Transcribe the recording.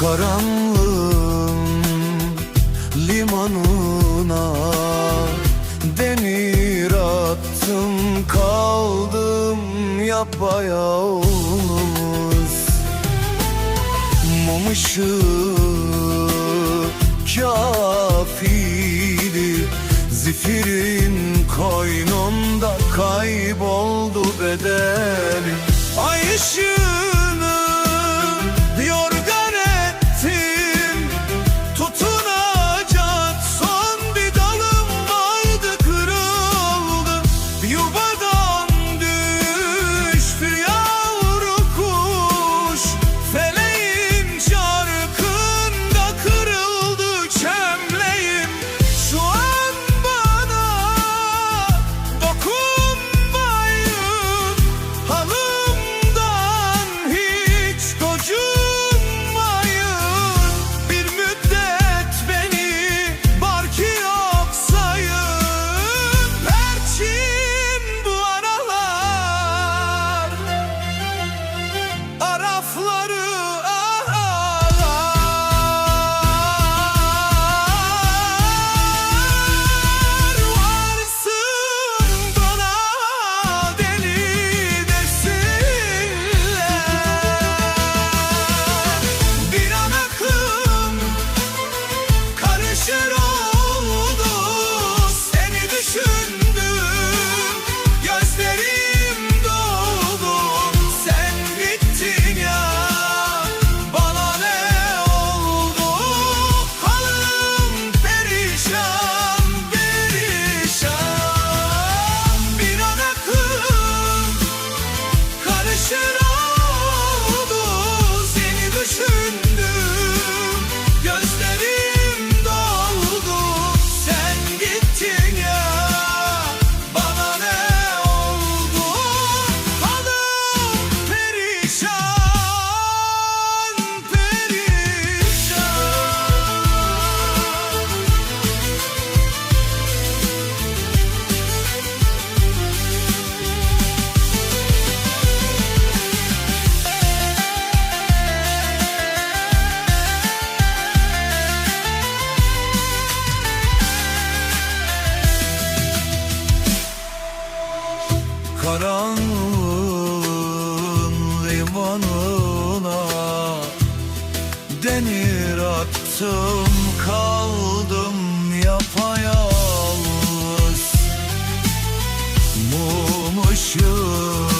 Karanlığın limanına Demir attım kaldım yapayalnız Mum ışığı kafiydi Zifirin koynunda kayboldu bedeli. Ay ışığı Bıraktım kaldım yapayalnız. Mum ışığı